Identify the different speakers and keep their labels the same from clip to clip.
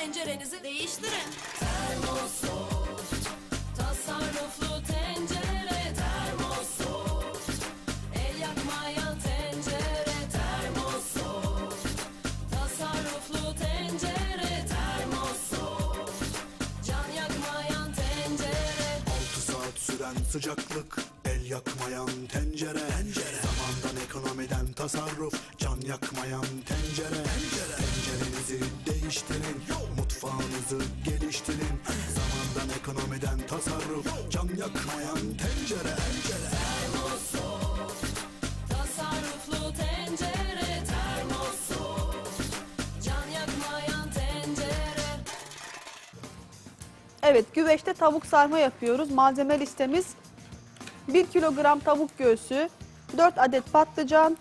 Speaker 1: tencerenizi değiştirin. Termosoft tasarruflu tencere termosoft el yakmayan tencere termosoft tasarruflu tencere termosoft can yakmayan tencere.
Speaker 2: 6 saat süren sıcaklık El yakmayan tencere, tencere. Zamandan ekonomiden tasarruf Can yakmayan tencere, tencere. Tencerenizi değiştirin Mutfağınızı geliştirin Zamandan ekonomiden tasarruf Can yakmayan tencere, tencere.
Speaker 1: tasarruflu tencere termosoft can yakmayan tencere
Speaker 3: Evet güveçte tavuk sarma yapıyoruz. Malzeme listemiz 1 kilogram tavuk göğsü, 4 adet patlıcan,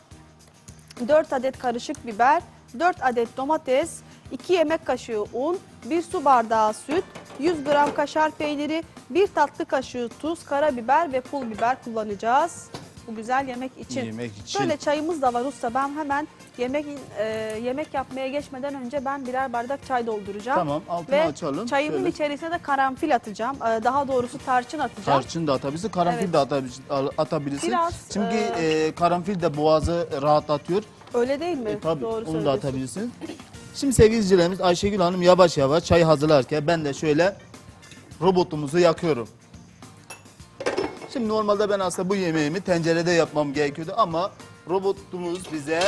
Speaker 3: 4 adet karışık biber, 4 adet domates, 2 yemek kaşığı un, 1 su bardağı süt, 100 gram kaşar peyniri, 1 tatlı kaşığı tuz, karabiber ve pul biber kullanacağız. Bu güzel yemek için.
Speaker 4: Yemek için.
Speaker 3: Şöyle çayımız da var usta. Ben hemen yemek e, yemek yapmaya geçmeden önce ben birer bardak çay dolduracağım.
Speaker 4: Tamam, altını
Speaker 3: Ve
Speaker 4: açalım.
Speaker 3: çayımın
Speaker 4: Şöyle.
Speaker 3: içerisine de karanfil atacağım. E, daha doğrusu tarçın atacağım.
Speaker 4: Tarçın da atabilirsin, karanfil
Speaker 3: Evet.
Speaker 4: de atabilirsin.
Speaker 3: Biraz,
Speaker 4: Çünkü
Speaker 3: e,
Speaker 4: e, karanfil de boğazı rahatlatıyor.
Speaker 3: Öyle değil mi?
Speaker 4: E, tabii
Speaker 3: Doğru
Speaker 4: onu da
Speaker 3: söylüyorsun.
Speaker 4: atabilirsin. Şimdi sevgili izleyicilerimiz Ayşegül Hanım yavaş yavaş çay hazırlarken ben de şöyle robotumuzu yakıyorum. Şimdi normalde ben aslında bu yemeğimi tencerede yapmam gerekiyordu ama robotumuz bize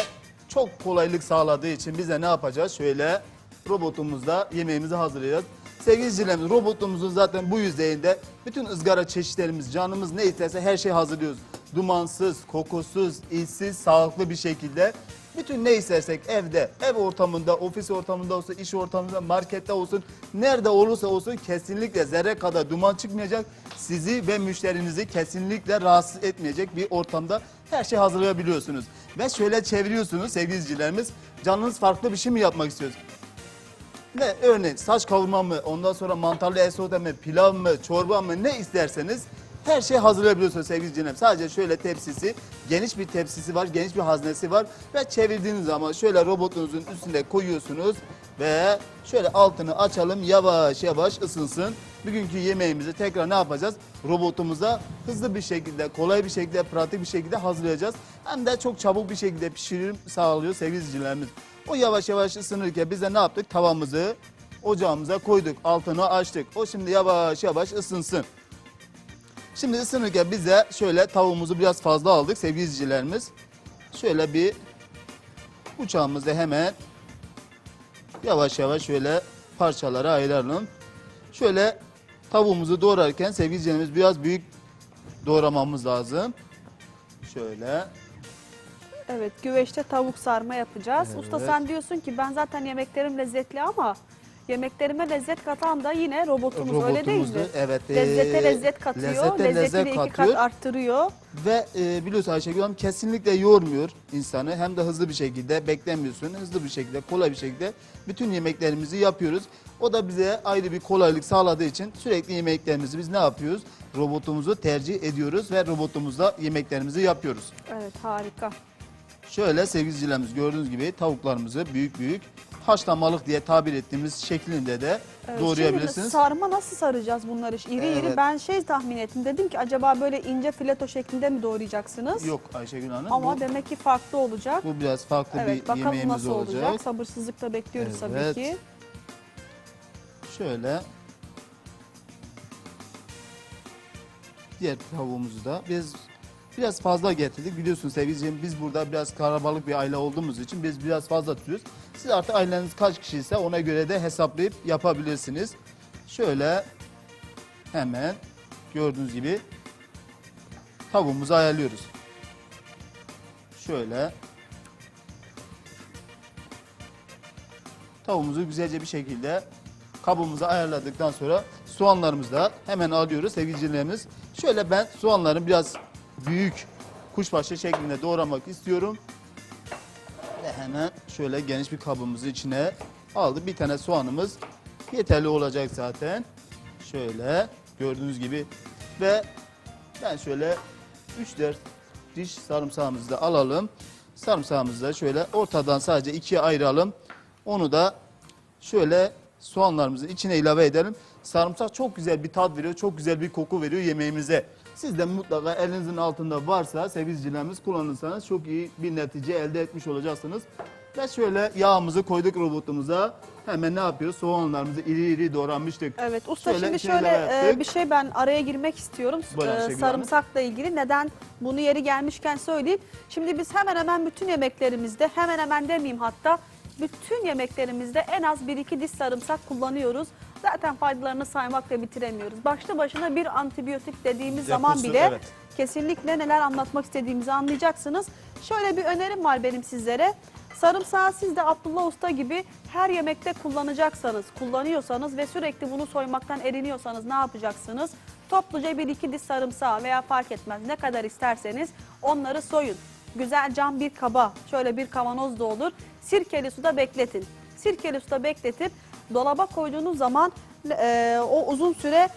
Speaker 4: çok kolaylık sağladığı için bize ne yapacağız? Şöyle robotumuzda yemeğimizi hazırlayacağız. Sevgili izleyicilerimiz robotumuzun zaten bu yüzeyinde bütün ızgara çeşitlerimiz, canımız ne isterse her şeyi hazırlıyoruz. Dumansız, kokusuz, işsiz, sağlıklı bir şekilde bütün ne istersek evde, ev ortamında, ofis ortamında olsun, iş ortamında, markette olsun, nerede olursa olsun kesinlikle zerre kadar duman çıkmayacak. Sizi ve müşterinizi kesinlikle rahatsız etmeyecek bir ortamda her şey hazırlayabiliyorsunuz. Ve şöyle çeviriyorsunuz sevgili izleyicilerimiz. Canınız farklı bir şey mi yapmak istiyorsunuz? Ne örneğin saç kavurma mı, ondan sonra mantarlı esote mi, pilav mı, çorba mı ne isterseniz her şeyi hazırlayabiliyorsunuz sevgili izleyicilerim. Sadece şöyle tepsisi, geniş bir tepsisi var, geniş bir haznesi var ve çevirdiğiniz zaman şöyle robotunuzun üstüne koyuyorsunuz ve şöyle altını açalım yavaş yavaş ısınsın. Bugünkü yemeğimizi tekrar ne yapacağız? Robotumuza hızlı bir şekilde, kolay bir şekilde, pratik bir şekilde hazırlayacağız. Hem de çok çabuk bir şekilde pişirim sağlıyor sevgili izleyicilerimiz. O yavaş yavaş ısınırken biz de ne yaptık? Tavamızı ocağımıza koyduk. Altını açtık. O şimdi yavaş yavaş ısınsın. Şimdi ısınırken biz de şöyle tavuğumuzu biraz fazla aldık sevgili izleyicilerimiz. Şöyle bir bıçağımızı hemen yavaş yavaş şöyle parçalara ayıralım. Şöyle tavuğumuzu doğrarken sevgili izleyicilerimiz biraz büyük doğramamız lazım. Şöyle.
Speaker 3: Evet güveçte tavuk sarma yapacağız. Usta
Speaker 4: Evet.
Speaker 3: sen diyorsun ki ben zaten yemeklerim lezzetli ama yemeklerime lezzet katan da yine robotumuz, öyle değil mi?
Speaker 4: Evet,
Speaker 3: Lezzete
Speaker 4: ee,
Speaker 3: lezzet katıyor.
Speaker 4: lezzete
Speaker 3: Lezzeti
Speaker 4: lezzet
Speaker 3: iki kat
Speaker 4: katıyor.
Speaker 3: arttırıyor.
Speaker 4: Ve e, biliyorsun Ayşegül Hanım kesinlikle yormuyor insanı. Hem de hızlı bir şekilde beklemiyorsun. Hızlı bir şekilde, kolay bir şekilde bütün yemeklerimizi yapıyoruz. O da bize ayrı bir kolaylık sağladığı için sürekli yemeklerimizi biz ne yapıyoruz? Robotumuzu tercih ediyoruz ve robotumuzla yemeklerimizi yapıyoruz.
Speaker 3: Evet harika.
Speaker 4: Şöyle sevgili izleyicilerimiz gördüğünüz gibi tavuklarımızı büyük büyük haşlamalık diye tabir ettiğimiz şeklinde de
Speaker 3: Evet,
Speaker 4: doğrayabilirsiniz.
Speaker 3: Şimdi sarma nasıl saracağız bunları? İri iri
Speaker 4: Evet.
Speaker 3: ben şey tahmin ettim. Dedim ki acaba böyle ince fileto şeklinde mi doğrayacaksınız?
Speaker 4: Yok Ayşegül Hanım.
Speaker 3: Ama
Speaker 4: bu,
Speaker 3: demek ki farklı olacak.
Speaker 4: bu biraz farklı
Speaker 3: Evet
Speaker 4: bir
Speaker 3: bakalım
Speaker 4: yemeğimiz
Speaker 3: nasıl olacak. Sabırsızlıkla bekliyoruz tabii
Speaker 4: Evet.
Speaker 3: ki.
Speaker 4: Şöyle. Diğer tavuğumuzu da biz biraz fazla getirdik. Biliyorsunuz sevgili izleyicilerim, biz burada biraz karabalık bir aile olduğumuz için biz biraz fazla tutuyoruz. Siz artık aileniz kaç kişiyse ona göre de hesaplayıp yapabilirsiniz. Şöyle hemen gördüğünüz gibi tavuğumuzu ayarlıyoruz. Şöyle tavuğumuzu güzelce bir şekilde kabımıza ayarladıktan sonra soğanlarımızı da hemen alıyoruz sevgili izleyicilerimiz. Şöyle ben soğanların biraz büyük kuşbaşı şeklinde doğramak istiyorum. Hemen şöyle geniş bir kabımızın içine aldık. Bir tane soğanımız yeterli olacak zaten. Şöyle gördüğünüz gibi ve ben şöyle 3-4 diş sarımsağımızı da alalım. Sarımsağımızı da şöyle ortadan sadece ikiye ayıralım. Onu da şöyle soğanlarımızı içine ilave edelim. Sarımsak çok güzel bir tat veriyor, çok güzel bir koku veriyor yemeğimize. Siz de mutlaka elinizin altında varsa sevgili izleyicilerimiz kullanırsanız çok iyi bir netice elde etmiş olacaksınız. Ve şöyle yağımızı koyduk robotumuza. Hemen ne yapıyoruz? Soğanlarımızı iri iri doğramıştık.
Speaker 3: Evet usta
Speaker 4: Şöyle
Speaker 3: şimdi şöyle e, bir şey ben araya girmek istiyorum. E,
Speaker 4: Ayşegül
Speaker 3: sarımsakla ilgili neden bunu yeri gelmişken söyleyeyim. Şimdi biz hemen hemen bütün yemeklerimizde hemen hemen demeyeyim hatta bütün yemeklerimizde en az 1-2 diş sarımsak kullanıyoruz. Zaten faydalarını saymakla bitiremiyoruz. Başlı başına bir antibiyotik dediğimiz zaman
Speaker 4: Deposu,
Speaker 3: bile
Speaker 4: evet.
Speaker 3: kesinlikle neler anlatmak istediğimizi anlayacaksınız. Şöyle bir önerim var benim sizlere. Sarımsağı siz de Abdullah Usta gibi her yemekte kullanacaksanız, kullanıyorsanız ve sürekli bunu soymaktan eriniyorsanız ne yapacaksınız? Topluca bir iki diş sarımsağı veya fark etmez ne kadar isterseniz onları soyun. Güzel cam bir kaba, şöyle bir kavanoz da olur. Sirkeli suda bekletin. Sirkeli suda bekletip dolaba koyduğunuz zaman e, o uzun süre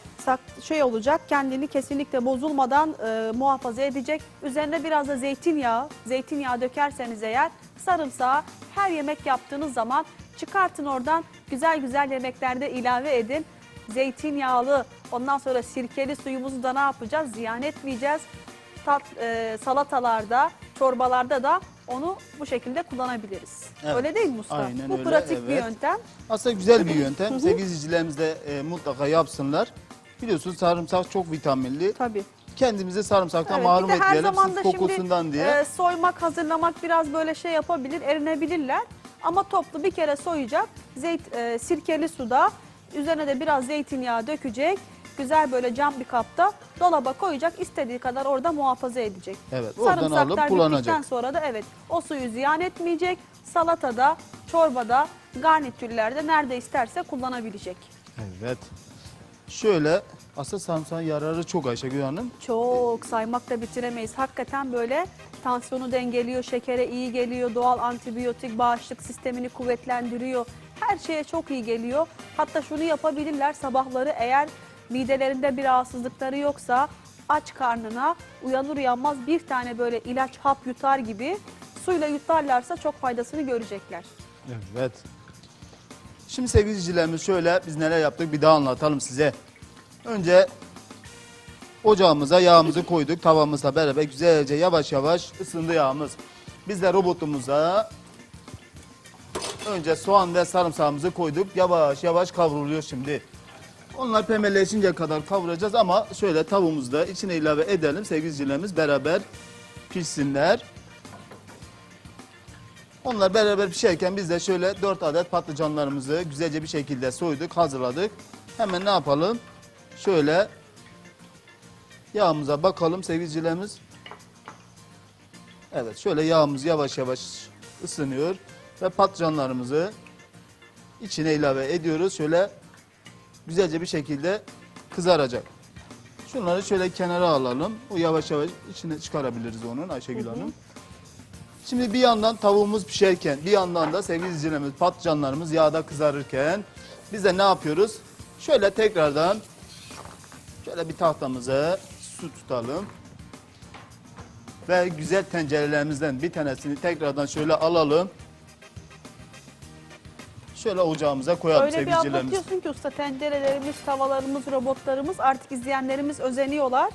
Speaker 3: şey olacak kendini kesinlikle bozulmadan e, muhafaza edecek. Üzerine biraz da zeytinyağı, zeytinyağı dökerseniz eğer sarımsağı her yemek yaptığınız zaman çıkartın oradan güzel güzel yemeklerde ilave edin. Zeytinyağlı ondan sonra sirkeli suyumuzu da ne yapacağız? Ziyan etmeyeceğiz. Tat, e, salatalarda, çorbalarda da onu bu şekilde kullanabiliriz.
Speaker 4: Evet.
Speaker 3: Öyle değil mi usta?
Speaker 4: Aynen
Speaker 3: bu
Speaker 4: öyle,
Speaker 3: pratik bir
Speaker 4: evet.
Speaker 3: yöntem.
Speaker 4: Aslında güzel bir yöntem. Sevgili izleyicilerimiz de e, mutlaka yapsınlar. Biliyorsunuz sarımsak çok vitaminli.
Speaker 3: Tabii.
Speaker 4: Kendimizi sarımsaktan
Speaker 3: Evet,
Speaker 4: mahrum
Speaker 3: bir
Speaker 4: etmeyelim sırf
Speaker 3: da
Speaker 4: kokusundan
Speaker 3: şimdi
Speaker 4: diye.
Speaker 3: e, soymak, hazırlamak biraz böyle şey yapabilir, erinebilirler. Ama toplu bir kere soyacak, zeyt, e, sirkeli suda, üzerine de biraz zeytinyağı dökecek. Güzel böyle cam bir kapta dolaba koyacak, istediği kadar orada muhafaza edecek.
Speaker 4: Evet, oradan alıp
Speaker 3: Sarımsaklar
Speaker 4: kullanacak.
Speaker 3: bittikten sonra da evet o suyu ziyan etmeyecek. Salatada, çorbada, garnitürlerde nerede isterse kullanabilecek.
Speaker 4: Evet. Şöyle aslında sarımsağın yararı çok Ayşegül Hanım.
Speaker 3: Çok saymakla bitiremeyiz. Hakikaten böyle tansiyonu dengeliyor, şekere iyi geliyor, doğal antibiyotik, bağışıklık sistemini kuvvetlendiriyor. Her şeye çok iyi geliyor. Hatta şunu yapabilirler sabahları eğer midelerinde bir rahatsızlıkları yoksa aç karnına uyanır uyanmaz bir tane böyle ilaç hap yutar gibi suyla yutarlarsa çok faydasını görecekler.
Speaker 4: Evet. Şimdi sevgili izleyicilerimiz şöyle biz neler yaptık bir daha anlatalım size. Önce ocağımıza yağımızı koyduk. Tavamızla beraber güzelce yavaş yavaş ısındı yağımız. Biz de robotumuza önce soğan ve sarımsağımızı koyduk. Yavaş yavaş kavruluyor şimdi. Onlar pembeleşinceye kadar kavuracağız ama şöyle tavuğumuzu da içine ilave edelim. Sevgili beraber pişsinler. Onlar beraber pişerken biz de şöyle 4 adet patlıcanlarımızı güzelce bir şekilde soyduk, hazırladık. Hemen ne yapalım? Şöyle yağımıza bakalım sevgili izleyicilerimiz. Evet şöyle yağımız yavaş yavaş ısınıyor ve patlıcanlarımızı içine ilave ediyoruz. Şöyle güzelce bir şekilde kızaracak. Şunları şöyle kenara alalım. O yavaş yavaş içine çıkarabiliriz onun Ayşegül Hanım. Şimdi bir yandan tavuğumuz pişerken bir yandan da sevgili izleyicilerimiz patlıcanlarımız yağda kızarırken biz de ne yapıyoruz? Şöyle tekrardan şöyle bir tahtamıza su tutalım. Ve güzel tencerelerimizden bir tanesini tekrardan şöyle alalım. Şöyle ocağımıza koyalım
Speaker 3: Öyle bir anlatıyorsun ki usta tencerelerimiz, tavalarımız, robotlarımız artık izleyenlerimiz özeniyorlar.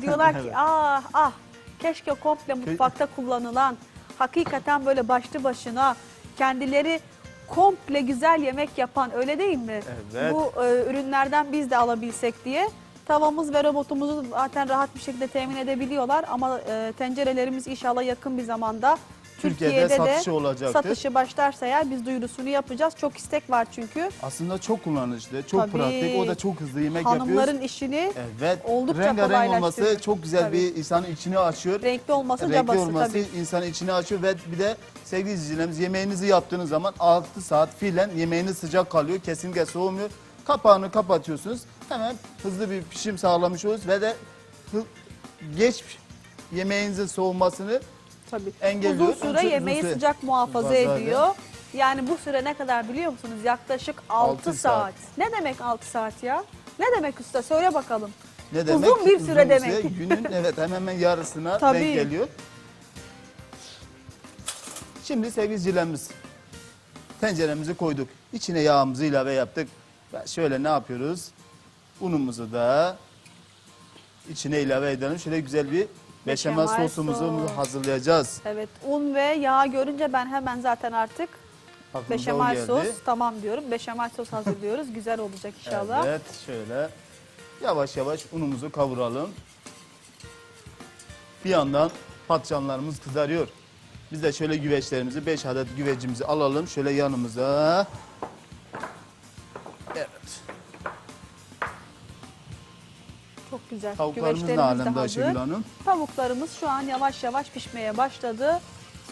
Speaker 3: Diyorlar ki
Speaker 4: Evet.
Speaker 3: ah ah keşke komple mutfakta kullanılan hakikaten böyle başlı başına kendileri komple güzel yemek yapan öyle değil mi?
Speaker 4: Evet.
Speaker 3: Bu e, ürünlerden biz de alabilsek diye. Tavamız ve robotumuzu zaten rahat bir şekilde temin edebiliyorlar ama e, tencerelerimiz inşallah yakın bir zamanda
Speaker 4: Türkiye'de
Speaker 3: Türkiye'de, de
Speaker 4: satışı olacaktır.
Speaker 3: satışı başlarsa eğer biz duyurusunu yapacağız. Çok istek var çünkü.
Speaker 4: Aslında çok kullanışlı, çok
Speaker 3: Tabii.
Speaker 4: pratik. O da çok hızlı yemek yapıyoruz.
Speaker 3: Hanımların işini
Speaker 4: Evet.
Speaker 3: Oldukça
Speaker 4: Rengarenk olması çok güzel
Speaker 3: Tabii.
Speaker 4: bir insanın içini açıyor.
Speaker 3: renkli olması
Speaker 4: Renkli
Speaker 3: cabası
Speaker 4: olması
Speaker 3: tabii.
Speaker 4: insanın içini açıyor ve bir de sevgili izleyicilerimiz yemeğinizi yaptığınız zaman 6 saat fiilen yemeğiniz sıcak kalıyor. Kesinlikle soğumuyor. Kapağını kapatıyorsunuz. Hemen hızlı bir pişim sağlamış oluyoruz ve de geç yemeğinizin soğumasını
Speaker 3: tabii.
Speaker 4: engelliyor.
Speaker 3: Uzun süre
Speaker 4: Uzun
Speaker 3: yemeği
Speaker 4: süre.
Speaker 3: sıcak muhafaza
Speaker 4: Muhafaza
Speaker 3: ediyor. Yani bu süre ne kadar biliyor musunuz? Yaklaşık 6
Speaker 4: Altı
Speaker 3: saat.
Speaker 4: saat.
Speaker 3: Ne demek 6 saat ya? Ne demek usta? Söyle bakalım.
Speaker 4: ne demek?
Speaker 3: Uzun bir süre demek.
Speaker 4: Günün evet hemen hemen yarısına
Speaker 3: Tabii.
Speaker 4: denk geliyor. Şimdi sevgili izleyicilerimiz tenceremizi koyduk. İçine yağımızı ilave yaptık. Şöyle ne yapıyoruz? Unumuzu da içine ilave edelim. Şöyle güzel bir beşamel sosumuzu
Speaker 3: sos.
Speaker 4: hazırlayacağız.
Speaker 3: Evet un ve yağ görünce ben hemen zaten artık
Speaker 4: Aklımıza o
Speaker 3: beşamel sos tamam diyorum. Beşamel sos hazırlıyoruz. Güzel olacak inşallah.
Speaker 4: Evet şöyle yavaş yavaş unumuzu kavuralım. Bir yandan patlıcanlarımız kızarıyor. Biz de şöyle güveçlerimizi 5 adet güvecimizi alalım şöyle yanımıza. Evet.
Speaker 3: Güzel.
Speaker 4: Tavuklarımız ne
Speaker 3: Güveçlerimiz de
Speaker 4: alemde
Speaker 3: hazır.
Speaker 4: Ayşegül Hanım?
Speaker 3: Tavuklarımız şu an yavaş yavaş pişmeye başladı.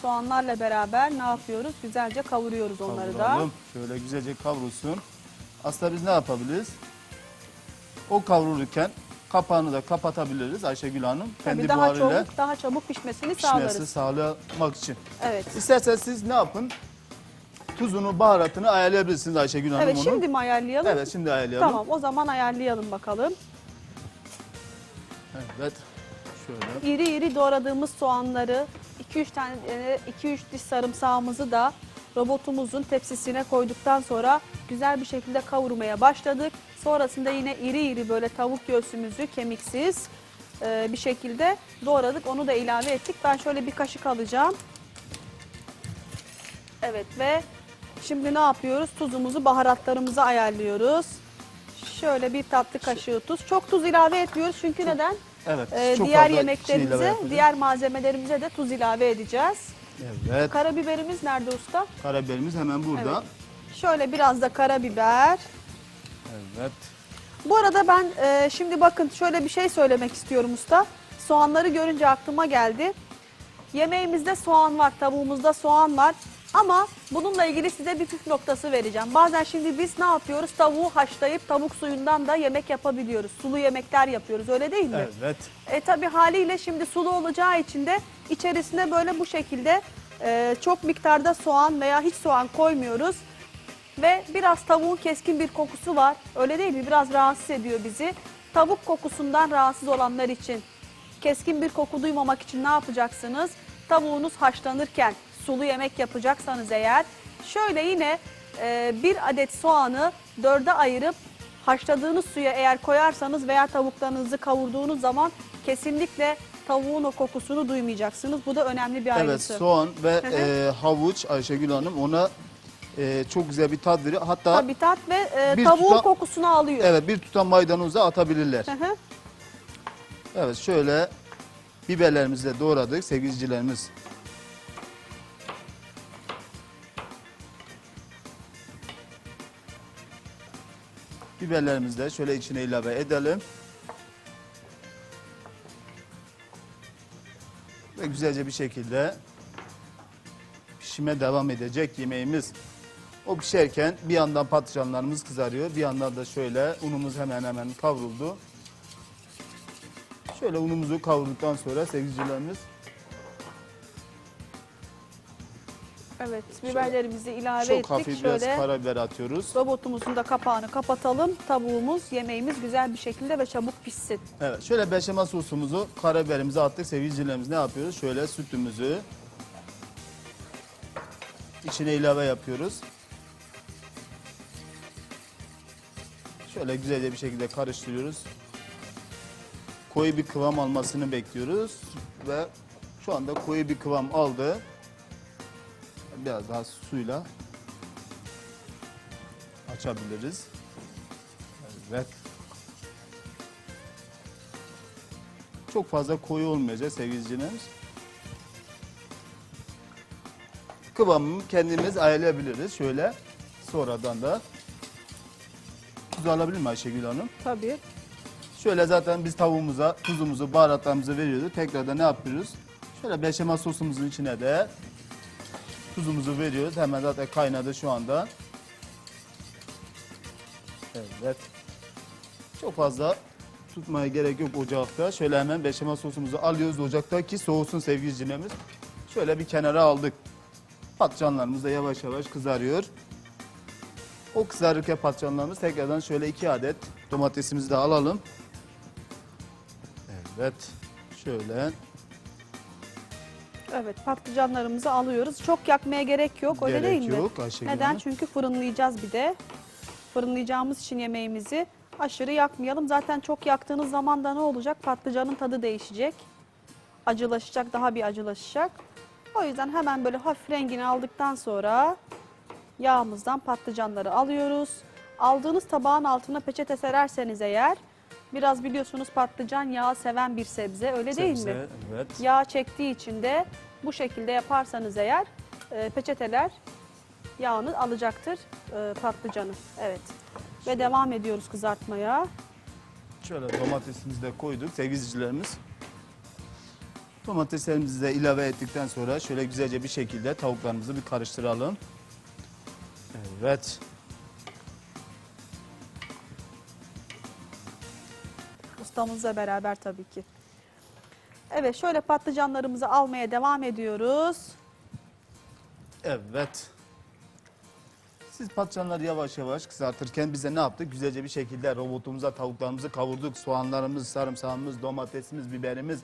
Speaker 3: Soğanlarla beraber ne yapıyoruz? Güzelce kavuruyoruz onları da.
Speaker 4: Kavuralım. Şöyle güzelce kavrulsun. Aslında biz ne yapabiliriz? O kavrulurken kapağını da kapatabiliriz Ayşegül Hanım.
Speaker 3: Tabii
Speaker 4: Kendi
Speaker 3: daha
Speaker 4: buharıyla
Speaker 3: çabuk, daha çabuk pişmesini
Speaker 4: pişmesi
Speaker 3: sağlarız.
Speaker 4: sağlamak için.
Speaker 3: Evet.
Speaker 4: İsterseniz siz ne yapın? Tuzunu, baharatını ayarlayabilirsiniz Ayşegül Hanım
Speaker 3: Evet
Speaker 4: onun.
Speaker 3: şimdi mi ayarlayalım?
Speaker 4: Evet şimdi ayarlayalım.
Speaker 3: Tamam o zaman ayarlayalım bakalım.
Speaker 4: Evet. Şöyle.
Speaker 3: İri iri doğradığımız soğanları 2-3 tane 2-3 diş sarımsağımızı da robotumuzun tepsisine koyduktan sonra güzel bir şekilde kavurmaya başladık. Sonrasında yine iri iri böyle tavuk göğsümüzü kemiksiz e, bir şekilde doğradık. Onu da ilave ettik. Ben şöyle bir kaşık alacağım. Evet ve şimdi ne yapıyoruz? Tuzumuzu, baharatlarımızı ayarlıyoruz. Şöyle bir tatlı kaşığı tuz. Çok tuz ilave etmiyoruz çünkü neden?
Speaker 4: Evet.
Speaker 3: Ee,
Speaker 4: çok
Speaker 3: diğer yemeklerimize, diğer malzemelerimize de tuz ilave edeceğiz.
Speaker 4: Evet.
Speaker 3: Karabiberimiz nerede usta?
Speaker 4: Karabiberimiz hemen burada.
Speaker 3: Evet. Şöyle biraz da karabiber.
Speaker 4: Evet.
Speaker 3: Bu arada ben e, şimdi bakın şöyle bir şey söylemek istiyorum usta. Soğanları görünce aklıma geldi. Yemeğimizde soğan var, tavuğumuzda soğan var. Ama bununla ilgili size bir püf noktası vereceğim. Bazen şimdi biz ne yapıyoruz? Tavuğu haşlayıp tavuk suyundan da yemek yapabiliyoruz. Sulu yemekler yapıyoruz öyle değil mi?
Speaker 4: Evet.
Speaker 3: E tabi haliyle şimdi sulu olacağı için de içerisine böyle bu şekilde e, çok miktarda soğan veya hiç soğan koymuyoruz. Ve biraz tavuğun keskin bir kokusu var. Öyle değil mi? Biraz rahatsız ediyor bizi. Tavuk kokusundan rahatsız olanlar için keskin bir koku duymamak için ne yapacaksınız? Tavuğunuz haşlanırken sulu yemek yapacaksanız eğer şöyle yine e, bir adet soğanı dörde ayırıp haşladığınız suya eğer koyarsanız veya tavuklarınızı kavurduğunuz zaman kesinlikle tavuğun o kokusunu duymayacaksınız. Bu da önemli bir
Speaker 4: Evet
Speaker 3: ayrıntı.
Speaker 4: soğan ve e, havuç Ayşegül Hanım ona e, çok güzel bir tat veriyor. Hatta
Speaker 3: Tabii tat ve e,
Speaker 4: Bir
Speaker 3: tavuğun
Speaker 4: tutam-
Speaker 3: kokusunu alıyor.
Speaker 4: evet bir tutam maydanozu da atabilirler.
Speaker 3: Hı hı.
Speaker 4: Evet şöyle biberlerimizi de doğradık sevgilicilerimiz. Biberlerimizi de şöyle içine ilave edelim. Ve güzelce bir şekilde pişime devam edecek yemeğimiz. O pişerken bir yandan patlıcanlarımız kızarıyor. Bir yandan da şöyle unumuz hemen hemen kavruldu. Şöyle unumuzu kavurduktan sonra sevgilicilerimiz
Speaker 3: Evet, biberlerimizi ilave
Speaker 4: çok
Speaker 3: ettik.
Speaker 4: hafif biraz
Speaker 3: Şöyle
Speaker 4: karabiber atıyoruz.
Speaker 3: robotumuzun da kapağını kapatalım. Tavuğumuz, yemeğimiz güzel bir şekilde ve çabuk pişsin.
Speaker 4: Evet şöyle beşamel sosumuzu karabiberimizi attık sevgilicilerimiz ne yapıyoruz? Şöyle sütümüzü içine ilave yapıyoruz. Şöyle güzelce bir şekilde karıştırıyoruz. Koyu bir kıvam almasını bekliyoruz ve şu anda koyu bir kıvam aldı. Biraz daha suyla açabiliriz. Evet. Çok fazla koyu olmayacak sevgili izleyicilerimiz. Kıvamını kendimiz ayarlayabiliriz. Şöyle sonradan da tuz alabilir mi Ayşegül Hanım?
Speaker 3: Tabii.
Speaker 4: Şöyle zaten biz tavuğumuza tuzumuzu, baharatlarımızı veriyorduk. Tekrardan ne yapıyoruz? Şöyle beşamel sosumuzun içine de tuzumuzu veriyoruz. Hemen zaten kaynadı şu anda. Evet. Çok fazla tutmaya gerek yok ocakta. Şöyle hemen beşamel sosumuzu alıyoruz ocakta ki soğusun sevgili izleyicilerimiz. Şöyle bir kenara aldık. Patlıcanlarımız da yavaş yavaş kızarıyor. O kızarırken patlıcanlarımız tekrardan şöyle iki adet domatesimizi de alalım. Evet. Şöyle.
Speaker 3: Evet patlıcanlarımızı alıyoruz. Çok yakmaya gerek yok öyle
Speaker 4: Gerek
Speaker 3: değil mi?
Speaker 4: yok Ayşegül
Speaker 3: Neden?
Speaker 4: Hanım.
Speaker 3: Çünkü fırınlayacağız bir de. Fırınlayacağımız için yemeğimizi aşırı yakmayalım. Zaten çok yaktığınız zaman da ne olacak? Patlıcanın tadı değişecek. Acılaşacak, daha bir acılaşacak. O yüzden hemen böyle hafif rengini aldıktan sonra yağımızdan patlıcanları alıyoruz. Aldığınız tabağın altına peçete sererseniz eğer biraz biliyorsunuz patlıcan yağı seven bir sebze öyle değil mi?
Speaker 4: Sebze, Evet.
Speaker 3: Yağ çektiği için de bu şekilde yaparsanız eğer e, peçeteler yağını alacaktır e, patlıcanı. Evet. Ve devam ediyoruz kızartmaya.
Speaker 4: Şöyle domatesimizi de koyduk sevgili izleyicilerimiz. Domateslerimizi de ilave ettikten sonra şöyle güzelce bir şekilde tavuklarımızı bir karıştıralım. Evet.
Speaker 3: Ustamızla beraber tabii ki. Evet şöyle patlıcanlarımızı almaya devam ediyoruz.
Speaker 4: Evet. Siz patlıcanları yavaş yavaş kızartırken biz de ne yaptık? Güzelce bir şekilde robotumuza tavuklarımızı kavurduk. Soğanlarımız, sarımsağımız, domatesimiz, biberimiz,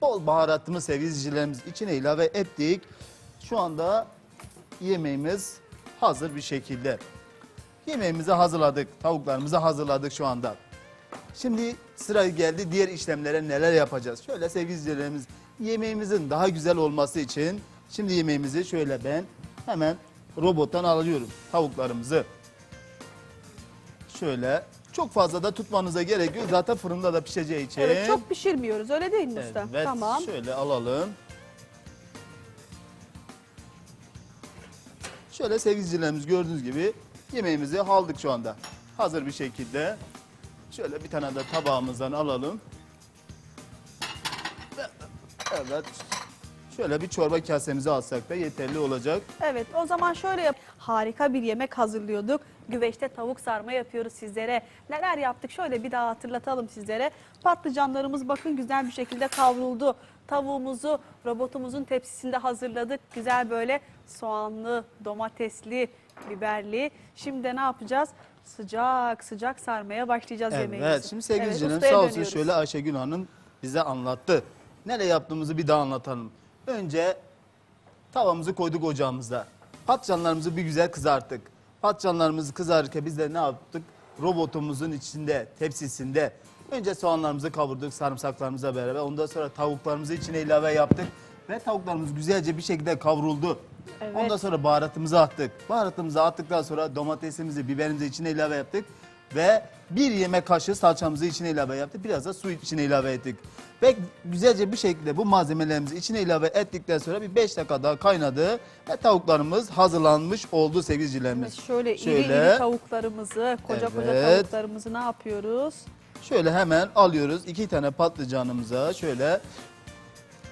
Speaker 4: bol baharatımız sevgili içine ilave ettik. Şu anda yemeğimiz hazır bir şekilde. Yemeğimizi hazırladık, tavuklarımızı hazırladık şu anda. Şimdi sıra geldi diğer işlemlere neler yapacağız? Şöyle sevgili izleyicilerimiz yemeğimizin daha güzel olması için şimdi yemeğimizi şöyle ben hemen robottan alıyorum tavuklarımızı. Şöyle çok fazla da tutmanıza gerek yok zaten fırında da pişeceği için.
Speaker 3: Evet çok pişirmiyoruz öyle değil mi usta?
Speaker 4: Evet,
Speaker 3: Tamam.
Speaker 4: şöyle alalım. Şöyle sevgili izleyicilerimiz gördüğünüz gibi yemeğimizi aldık şu anda. Hazır bir şekilde. Şöyle bir tane de tabağımızdan alalım. Evet. Şöyle bir çorba kasemizi alsak da yeterli olacak.
Speaker 3: Evet o zaman şöyle yap. Harika bir yemek hazırlıyorduk. Güveçte tavuk sarma yapıyoruz sizlere. Neler yaptık şöyle bir daha hatırlatalım sizlere. Patlıcanlarımız bakın güzel bir şekilde kavruldu. Tavuğumuzu robotumuzun tepsisinde hazırladık. Güzel böyle soğanlı, domatesli, biberli. Şimdi ne yapacağız? Sıcak sıcak sarmaya başlayacağız yemeğimizi.
Speaker 4: Evet şimdi sevgili
Speaker 3: Evet, ustaya
Speaker 4: sağ olsun
Speaker 3: dönüyoruz.
Speaker 4: şöyle Ayşegül Hanım bize anlattı. Nereye yaptığımızı bir daha anlatalım. Önce tavamızı koyduk ocağımızda. Patlıcanlarımızı bir güzel kızarttık. Patlıcanlarımızı kızarırken biz de ne yaptık? Robotumuzun içinde, tepsisinde önce soğanlarımızı kavurduk sarımsaklarımızla beraber. Ondan sonra tavuklarımızı içine ilave yaptık. Ve tavuklarımız güzelce bir şekilde kavruldu.
Speaker 3: Evet.
Speaker 4: Ondan sonra baharatımızı attık. Baharatımızı attıktan sonra domatesimizi, biberimizi içine ilave yaptık. Ve bir yemek kaşığı salçamızı içine ilave yaptık. Biraz da su içine ilave ettik. Ve güzelce bir şekilde bu malzemelerimizi içine ilave ettikten sonra bir 5 dakika daha kaynadı. Ve tavuklarımız hazırlanmış oldu sevgili izleyicilerimiz.
Speaker 3: Evet, şöyle, iri
Speaker 4: Şöyle.
Speaker 3: iri tavuklarımızı, koca koca
Speaker 4: Evet.
Speaker 3: tavuklarımızı ne yapıyoruz?
Speaker 4: Şöyle hemen alıyoruz. iki tane patlıcanımıza şöyle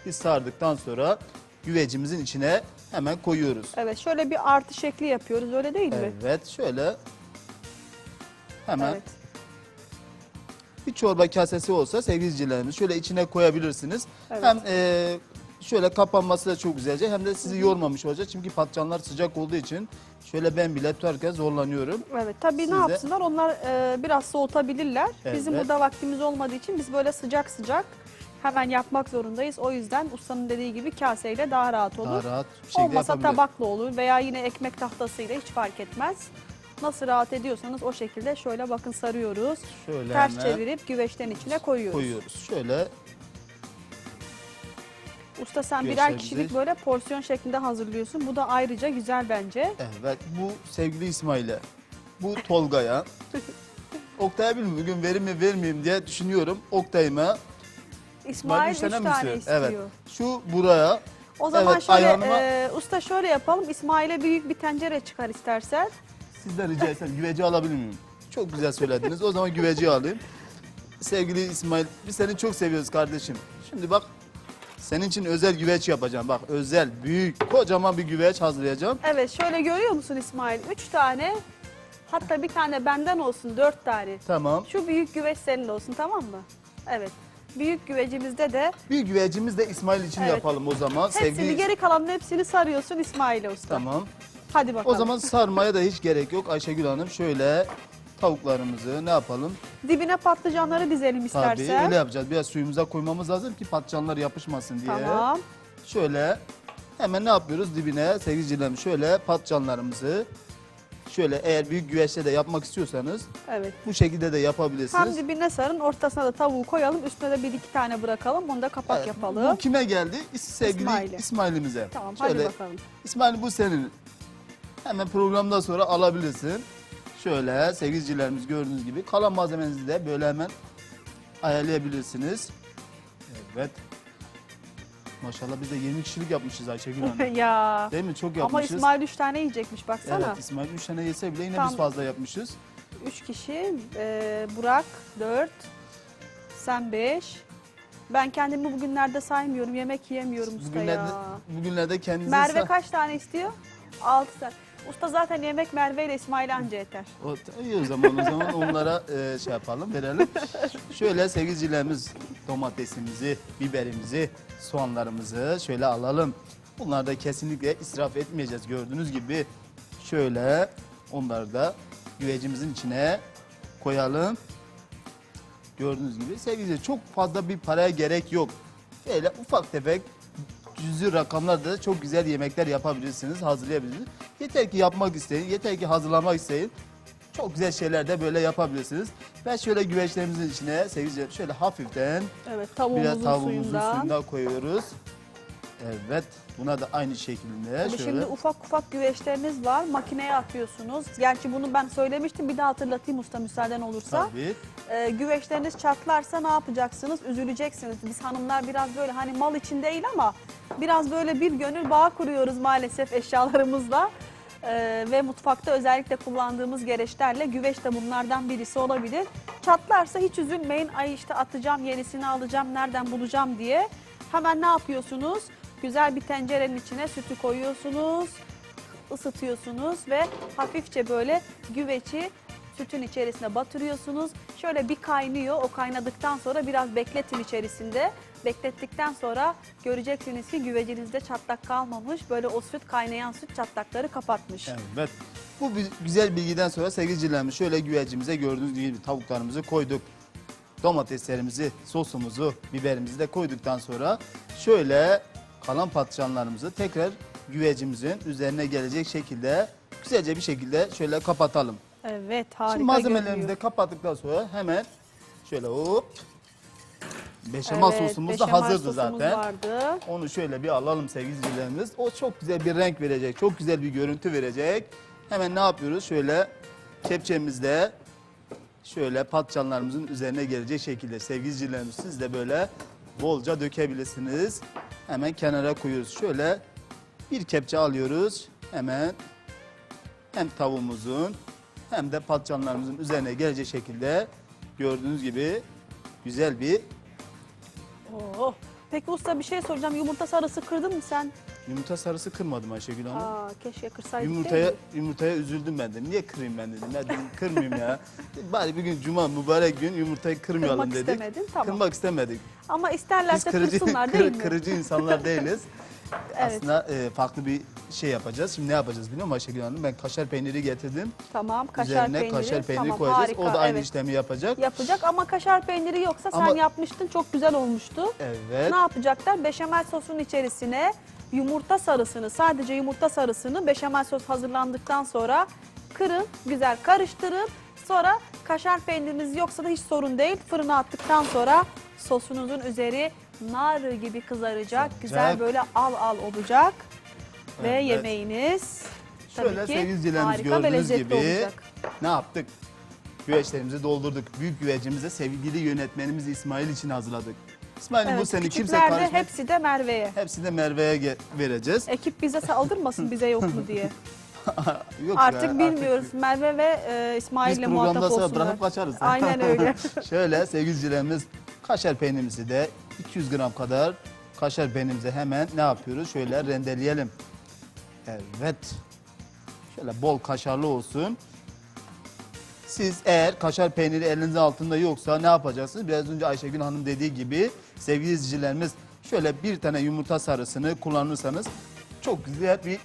Speaker 4: bir sardıktan sonra güvecimizin içine hemen koyuyoruz.
Speaker 3: Evet şöyle bir artı şekli yapıyoruz öyle değil mi?
Speaker 4: Evet şöyle hemen
Speaker 3: Evet.
Speaker 4: bir çorba kasesi olsa sevgili izleyicilerimiz şöyle içine koyabilirsiniz.
Speaker 3: Evet.
Speaker 4: Hem e, şöyle kapanması da çok güzelce hem de sizi yormamış olacak. Çünkü patlıcanlar sıcak olduğu için şöyle ben bile tutarken zorlanıyorum.
Speaker 3: Evet tabii
Speaker 4: Siz
Speaker 3: ne
Speaker 4: de-
Speaker 3: yapsınlar onlar e, biraz soğutabilirler. Bizim
Speaker 4: Evet.
Speaker 3: burada vaktimiz olmadığı için biz böyle sıcak sıcak hemen yapmak zorundayız. O yüzden ustanın dediği gibi kaseyle daha rahat olur.
Speaker 4: Daha rahat bir şekilde
Speaker 3: Olmasa
Speaker 4: yapabilir.
Speaker 3: tabakla olur veya yine ekmek tahtasıyla hiç fark etmez. Nasıl rahat ediyorsanız o şekilde şöyle bakın sarıyoruz.
Speaker 4: Şöyle
Speaker 3: Ters
Speaker 4: hemen
Speaker 3: çevirip güveçten içine koyuyoruz.
Speaker 4: koyuyoruz. Şöyle
Speaker 3: Usta sen birer
Speaker 4: Güveçlerimizi-
Speaker 3: kişilik böyle porsiyon şeklinde hazırlıyorsun. Bu da ayrıca güzel bence.
Speaker 4: evet bu sevgili İsmail'e, bu Tolga'ya, Oktay'a bilmiyorum bugün verir mi vermeyeyim diye düşünüyorum. Oktay'ıma
Speaker 3: İsmail
Speaker 4: üç tane istiyor?
Speaker 3: istiyor.
Speaker 4: Evet. Şu buraya
Speaker 3: O zaman
Speaker 4: Evet,
Speaker 3: şöyle
Speaker 4: ayağınıma-
Speaker 3: e, usta şöyle yapalım. İsmail'e büyük bir tencere çıkar istersen.
Speaker 4: Sizden rica etsem güveci alabilir miyim? Çok güzel söylediniz. O zaman güveci alayım. Sevgili İsmail, biz seni çok seviyoruz kardeşim. Şimdi bak, senin için özel güveç yapacağım. Bak özel, büyük, kocaman bir güveç hazırlayacağım.
Speaker 3: Evet şöyle görüyor musun İsmail? Üç tane hatta bir tane benden olsun dört tane.
Speaker 4: Tamam.
Speaker 3: Şu büyük güveç senin olsun tamam mı? Evet. Büyük güvecimizde de
Speaker 4: Bir güvecimiz de İsmail için
Speaker 3: Evet.
Speaker 4: yapalım o zaman.
Speaker 3: hepsini
Speaker 4: Sevgili...
Speaker 3: geri kalanın hepsini sarıyorsun İsmail'e usta.
Speaker 4: Tamam.
Speaker 3: Hadi bakalım.
Speaker 4: O zaman sarmaya da hiç gerek yok Ayşegül Hanım. Şöyle tavuklarımızı ne yapalım?
Speaker 3: Dibine patlıcanları dizelim
Speaker 4: Tabii
Speaker 3: istersen.
Speaker 4: öyle yapacağız. Biraz suyumuza koymamız lazım ki patlıcanlar yapışmasın diye.
Speaker 3: Tamam.
Speaker 4: Şöyle hemen ne yapıyoruz dibine sevgili izleyicilerim şöyle patlıcanlarımızı şöyle eğer büyük güveçte de yapmak istiyorsanız
Speaker 3: Evet.
Speaker 4: bu şekilde de
Speaker 3: Tam
Speaker 4: yapabilirsiniz.
Speaker 3: dibine sarın, ortasına da tavuğu koyalım. Üstüne de bir iki tane bırakalım. Onu da kapak
Speaker 4: Evet,
Speaker 3: yapalım.
Speaker 4: Bu kime geldi? İs- Sevgili
Speaker 3: İsmail'e.
Speaker 4: İsmail'imize.
Speaker 3: Tamam
Speaker 4: Şöyle,
Speaker 3: hadi bakalım.
Speaker 4: İsmail bu senin. Hemen programdan sonra alabilirsin. Şöyle sevgili izleyicilerimiz gördüğünüz gibi kalan malzemenizi de böyle hemen ayarlayabilirsiniz. Evet. Maşallah biz de 20 kişilik yapmışız Ayşegül Hanım.
Speaker 3: ya.
Speaker 4: Değil mi? Çok
Speaker 3: Ama
Speaker 4: yapmışız.
Speaker 3: İsmail üç tane yiyecekmiş baksana.
Speaker 4: Evet İsmail 3 tane yese bile yine
Speaker 3: Tam-
Speaker 4: biz fazla yapmışız.
Speaker 3: Üç kişi, e, Burak dört, sen beş. Ben kendimi bugünlerde saymıyorum, yemek yiyemiyorum usta
Speaker 4: Bugünlerde,
Speaker 3: ya.
Speaker 4: bugünlerde kendinize
Speaker 3: Merve
Speaker 4: sa-
Speaker 3: kaç tane istiyor? Altı tane. Usta zaten yemek Merve ile İsmail anca yeter.
Speaker 4: O, iyi o zaman o zaman onlara e, şey yapalım verelim. Şöyle sevgilicilerimiz domatesimizi, biberimizi, soğanlarımızı şöyle alalım. Bunları da kesinlikle israf etmeyeceğiz gördüğünüz gibi. Şöyle onları da güvecimizin içine koyalım. Gördüğünüz gibi sevgili çok fazla bir paraya gerek yok. Böyle ufak tefek cüzi rakamlarda çok güzel yemekler yapabilirsiniz, hazırlayabilirsiniz. Yeter ki yapmak isteyin, yeter ki hazırlamak isteyin. Çok güzel şeyler de böyle yapabilirsiniz. Ben şöyle güveçlerimizin içine sevgili şöyle hafiften
Speaker 3: Evet
Speaker 4: biraz
Speaker 3: tavuğumuzun suyundan.
Speaker 4: suyundan koyuyoruz. Evet, buna da aynı şekilde
Speaker 3: Ama
Speaker 4: şöyle.
Speaker 3: Şimdi ufak ufak güveçleriniz var. Makineye atıyorsunuz. Gerçi bunu ben söylemiştim. Bir daha hatırlatayım usta müsaaden olursa.
Speaker 4: Tabii.
Speaker 3: Ee, güveçleriniz çatlarsa ne yapacaksınız? Üzüleceksiniz. Biz hanımlar biraz böyle hani mal için değil ama biraz böyle bir gönül bağı kuruyoruz maalesef eşyalarımızla. Ee, ve mutfakta özellikle kullandığımız gereçlerle güveç de bunlardan birisi olabilir. Çatlarsa hiç üzülmeyin. Ay işte atacağım yenisini alacağım nereden bulacağım diye. Hemen ne yapıyorsunuz? Güzel bir tencerenin içine sütü koyuyorsunuz ısıtıyorsunuz ve hafifçe böyle güveci sütün içerisine batırıyorsunuz. Şöyle bir kaynıyor. O kaynadıktan sonra biraz bekletin içerisinde. Beklettikten sonra göreceksiniz ki güvecinizde çatlak kalmamış. Böyle o süt kaynayan süt çatlakları kapatmış.
Speaker 4: Evet. Bu güzel bilgiden sonra sevgilicilerimiz şöyle güvecimize gördüğünüz gibi tavuklarımızı koyduk. Domateslerimizi, sosumuzu, biberimizi de koyduktan sonra şöyle kalan patlıcanlarımızı tekrar güvecimizin üzerine gelecek şekilde güzelce bir şekilde şöyle kapatalım.
Speaker 3: Evet harika
Speaker 4: Şimdi malzemelerimizi de kapattıktan sonra hemen şöyle hop beşamel
Speaker 3: Evet,
Speaker 4: sosumuz da hazırdı zaten.
Speaker 3: vardı.
Speaker 4: Onu şöyle bir alalım sevgili izleyicilerimiz. O çok güzel bir renk verecek, çok güzel bir görüntü verecek. Hemen ne yapıyoruz? Şöyle kepçemizle şöyle patlıcanlarımızın üzerine gelecek şekilde sevgili izleyicilerimiz siz de böyle bolca dökebilirsiniz. Hemen kenara koyuyoruz. Şöyle bir kepçe alıyoruz. Hemen hem tavuğumuzun hem de patlıcanlarımızın üzerine gelecek şekilde gördüğünüz gibi güzel bir.
Speaker 3: Peki usta bir şey soracağım. Yumurta sarısı kırdın mı sen?
Speaker 4: yumurta sarısı kırmadım Ayşegül Hanım.
Speaker 3: Aa, keşke kırsaydık değil
Speaker 4: Yumurtaya
Speaker 3: mi?
Speaker 4: yumurtaya üzüldüm ben de. Niye kırayım ben dedim. Ya dedim kırmayayım ya. Bari bir gün cuma mübarek gün yumurtayı kırmayalım
Speaker 3: Kırmak
Speaker 4: dedik.
Speaker 3: istemedin, tamam.
Speaker 4: Kırmak istemedik.
Speaker 3: Ama
Speaker 4: Biz
Speaker 3: isterlerse
Speaker 4: kırıcı,
Speaker 3: kırsınlar
Speaker 4: kır-
Speaker 3: değil mi?
Speaker 4: kırıcı insanlar değiliz.
Speaker 3: Evet.
Speaker 4: Aslında e, farklı bir şey yapacağız. Şimdi ne yapacağız biliyor musun Ayşegül Hanım? Ben kaşar peyniri getirdim.
Speaker 3: Tamam kaşar
Speaker 4: Üzerine
Speaker 3: peyniri.
Speaker 4: kaşar peyniri
Speaker 3: tamam,
Speaker 4: koyacağız.
Speaker 3: Harika,
Speaker 4: o da aynı
Speaker 3: evet.
Speaker 4: işlemi yapacak.
Speaker 3: Yapacak ama kaşar peyniri yoksa sen
Speaker 4: Ama-
Speaker 3: yapmıştın çok güzel olmuştu.
Speaker 4: Evet.
Speaker 3: Ne yapacaklar? Beşamel sosun içerisine yumurta sarısını, sadece yumurta sarısını beşamel sos hazırlandıktan sonra kırın, güzel karıştırın. Sonra kaşar peyniriniz yoksa da hiç sorun değil. Fırına attıktan sonra sosunuzun üzeri nar gibi kızaracak. Güzel böyle al al olacak. Ve
Speaker 4: Evet.
Speaker 3: yemeğiniz tabii
Speaker 4: Şöyle
Speaker 3: ki
Speaker 4: sevgili izleyicilerimiz
Speaker 3: harika ve
Speaker 4: gördüğünüz
Speaker 3: lezzetli
Speaker 4: gibi
Speaker 3: olacak.
Speaker 4: ne yaptık? Güveçlerimizi doldurduk. Büyük güvecimize sevgili yönetmenimiz İsmail için hazırladık. İsmail'im bu
Speaker 3: Evet,
Speaker 4: seni kimse
Speaker 3: küçüklerde
Speaker 4: karışmaz.
Speaker 3: hepsi de Merve'ye.
Speaker 4: Hepsini de Merve'ye ge- vereceğiz.
Speaker 3: Ekip bize saldırmasın bize yok mu diye.
Speaker 4: Yok
Speaker 3: Artık
Speaker 4: be,
Speaker 3: bilmiyoruz. Merve ve e,
Speaker 4: Biz
Speaker 3: İsmail'le muhatap
Speaker 4: programda
Speaker 3: olsunlar.
Speaker 4: bırakıp kaçarız.
Speaker 3: Aynen öyle.
Speaker 4: Şöyle sevgili izleyicilerimiz kaşar peynirimizi de 200 gram kadar kaşar peynirimizi hemen ne yapıyoruz? Şöyle rendeleyelim. Evet. Şöyle bol kaşarlı olsun. Siz eğer kaşar peyniri elinizin altında yoksa ne yapacaksınız? Biraz önce Ayşegül Hanım dediği gibi sevgili izleyicilerimiz şöyle bir tane yumurta sarısını kullanırsanız çok güzel bir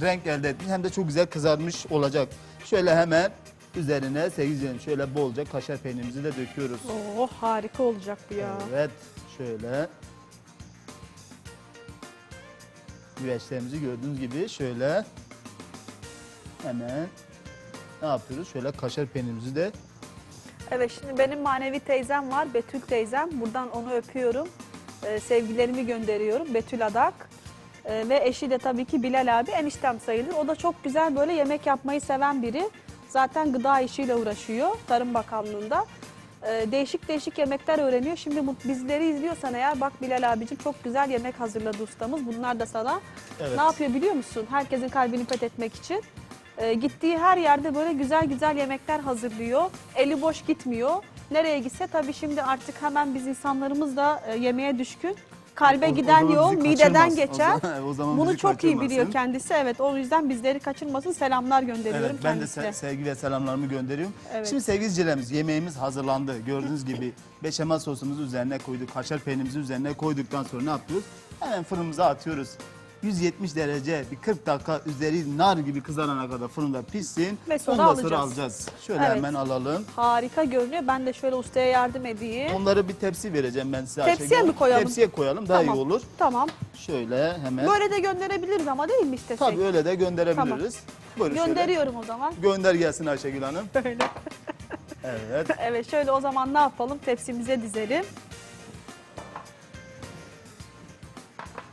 Speaker 4: renk elde etmiş hem de çok güzel kızarmış olacak. Şöyle hemen üzerine sevgili şöyle bolca kaşar peynirimizi de döküyoruz.
Speaker 3: Oh harika olacak bu ya.
Speaker 4: Evet şöyle. güveçlerimizi gördüğünüz gibi şöyle hemen ne yapıyoruz? Şöyle kaşar peynirimizi de
Speaker 3: Evet şimdi benim manevi teyzem var Betül teyzem. Buradan onu öpüyorum. Ee, sevgilerimi gönderiyorum Betül Adak. Ee, ve eşi de tabii ki Bilal abi eniştem sayılır. O da çok güzel böyle yemek yapmayı seven biri. Zaten gıda işiyle uğraşıyor Tarım Bakanlığı'nda. Ee, değişik değişik yemekler öğreniyor. Şimdi bu, bizleri izliyorsan eğer bak Bilal abicim çok güzel yemek hazırladı ustamız. Bunlar da sana.
Speaker 4: Evet.
Speaker 3: Ne yapıyor biliyor musun? Herkesin kalbini fethetmek için. Ee, gittiği her yerde böyle güzel güzel yemekler hazırlıyor. Eli boş gitmiyor. Nereye gitse tabii şimdi artık hemen biz insanlarımız da e, yemeğe düşkün. Kalbe
Speaker 4: O- o
Speaker 3: giden
Speaker 4: zaman
Speaker 3: yol mideden.
Speaker 4: O
Speaker 3: geçer.
Speaker 4: zaman- o zaman
Speaker 3: Bunu çok iyi biliyor kendisi. Evet o yüzden bizleri kaçırmasın. Selamlar gönderiyorum
Speaker 4: Evet, ben de
Speaker 3: kendisine.
Speaker 4: se- sevgi ve selamlarımı gönderiyorum.
Speaker 3: Evet.
Speaker 4: Şimdi sevgili izleyicilerimiz yemeğimiz hazırlandı. Gördüğünüz gibi beşamel sosumuzu üzerine koyduk. Kaşar peynirimizi üzerine koyduktan sonra ne yapıyoruz? Hemen fırınımıza atıyoruz. 170 derece bir 40 dakika üzeri nar gibi kızarana kadar fırında pişsin.
Speaker 3: Ve sonra
Speaker 4: Ondan sonra
Speaker 3: alacağız.
Speaker 4: alacağız. Şöyle
Speaker 3: Evet.
Speaker 4: hemen alalım.
Speaker 3: Harika görünüyor. Ben de şöyle ustaya yardım edeyim.
Speaker 4: Onları bir tepsi vereceğim ben size.
Speaker 3: Tepsiye
Speaker 4: Ayşegül.
Speaker 3: mi koyalım?
Speaker 4: Tepsiye koyalım daha
Speaker 3: Tamam.
Speaker 4: iyi olur.
Speaker 3: Tamam.
Speaker 4: Şöyle hemen.
Speaker 3: Böyle de gönderebiliriz ama değil mi istesek?
Speaker 4: Tabii öyle de gönderebiliriz. Buyurun şöyle.
Speaker 3: Gönderiyorum o zaman.
Speaker 4: Gönder gelsin Ayşegül Hanım.
Speaker 3: Böyle.
Speaker 4: Evet.
Speaker 3: Evet şöyle o zaman ne yapalım? Tepsimize dizelim.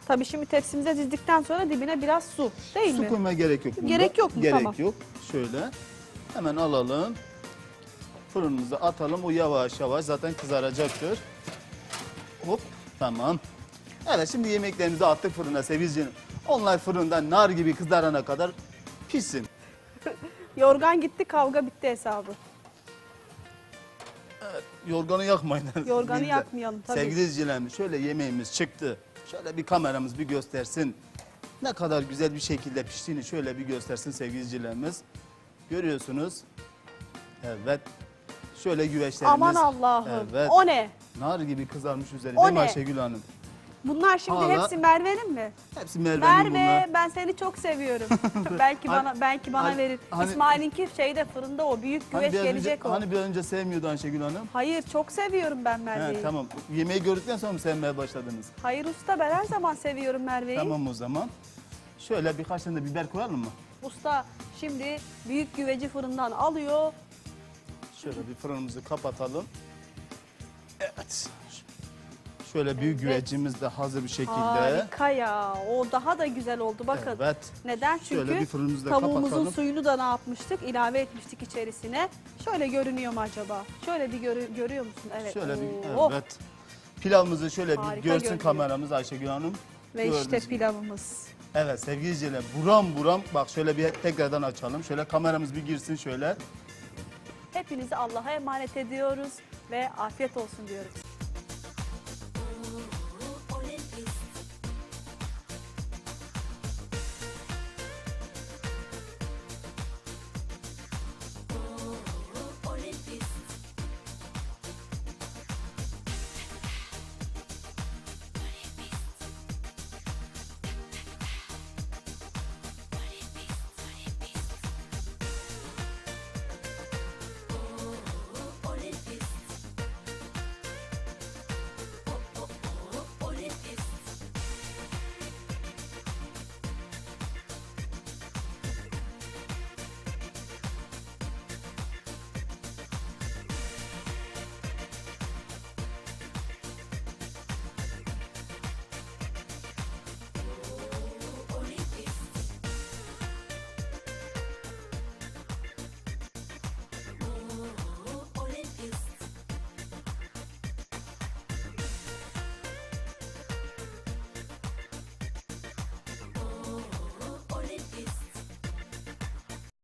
Speaker 3: Tabii şimdi tepsimize dizdikten sonra dibine biraz su değil
Speaker 4: Su
Speaker 3: mi?
Speaker 4: koymaya gerek yok. bunda.
Speaker 3: Gerek yok mu?
Speaker 4: Gerek
Speaker 3: Tamam.
Speaker 4: yok. Şöyle hemen alalım. Fırınımıza atalım. O yavaş yavaş zaten kızaracaktır. Hop tamam. Evet şimdi yemeklerimizi attık fırına sevgili Onlar fırında nar gibi kızarana kadar pişsin.
Speaker 3: Yorgan gitti kavga bitti hesabı.
Speaker 4: Yorganı yakmayın.
Speaker 3: Yorganı yakmayalım, tabii.
Speaker 4: Sevgili izleyicilerimiz şöyle yemeğimiz çıktı. Şöyle bir kameramız bir göstersin. Ne kadar güzel bir şekilde piştiğini şöyle bir göstersin sevgili izleyicilerimiz. Görüyorsunuz. Evet. Şöyle güveçlerimiz.
Speaker 3: Aman Allah'ım.
Speaker 4: Evet.
Speaker 3: O ne?
Speaker 4: Nar gibi kızarmış üzeri
Speaker 3: O
Speaker 4: değil mi
Speaker 3: ne?
Speaker 4: Ayşegül Hanım?
Speaker 3: Bunlar şimdi
Speaker 4: Hala-
Speaker 3: hepsi Merve'nin mi?
Speaker 4: Hepsi Merve'nin
Speaker 3: Merve
Speaker 4: bunlar.
Speaker 3: ben seni çok seviyorum. belki bana belki bana
Speaker 4: hani-
Speaker 3: verir.
Speaker 4: hani-
Speaker 3: İsmail'inki şeyde fırında o büyük
Speaker 4: Hani
Speaker 3: güveç
Speaker 4: biraz,
Speaker 3: gelecek
Speaker 4: önce,
Speaker 3: o.
Speaker 4: hani bir önce sevmiyordu Ayşegül Hanım.
Speaker 3: Hayır çok seviyorum ben Merve'yi.
Speaker 4: He, tamam. Yemeği gördükten sonra mı sevmeye başladınız?
Speaker 3: Hayır usta ben her zaman seviyorum Merve'yi.
Speaker 4: Tamam o zaman. Şöyle birkaç tane de biber koyalım mı?
Speaker 3: Usta şimdi büyük güveci fırından alıyor.
Speaker 4: Şöyle bir fırınımızı kapatalım. Evet. Şöyle büyük güvecimiz de hazır bir şekilde.
Speaker 3: Harika ya. O daha da güzel oldu bakın.
Speaker 4: Evet.
Speaker 3: Neden? Çünkü
Speaker 4: Şöyle bir fırınımızı da
Speaker 3: tavuğumuzun
Speaker 4: kapatalım.
Speaker 3: suyunu da ne yapmıştık? İlave etmiştik içerisine. Şöyle görünüyor mu acaba? Şöyle bir görü- görüyor musun? Evet.
Speaker 4: Şöyle bir
Speaker 3: Oo.
Speaker 4: evet. Pilavımızı şöyle bir
Speaker 3: Harika
Speaker 4: görsün
Speaker 3: görünüyor.
Speaker 4: kameramız Ayşegül Hanım.
Speaker 3: Ve
Speaker 4: Gördüğünüz
Speaker 3: işte
Speaker 4: gibi.
Speaker 3: pilavımız.
Speaker 4: Evet sevgili izleyiciler buram buram bak şöyle bir tekrardan açalım. Şöyle kameramız bir girsin şöyle.
Speaker 3: Hepinizi Allah'a emanet ediyoruz ve afiyet olsun diyoruz.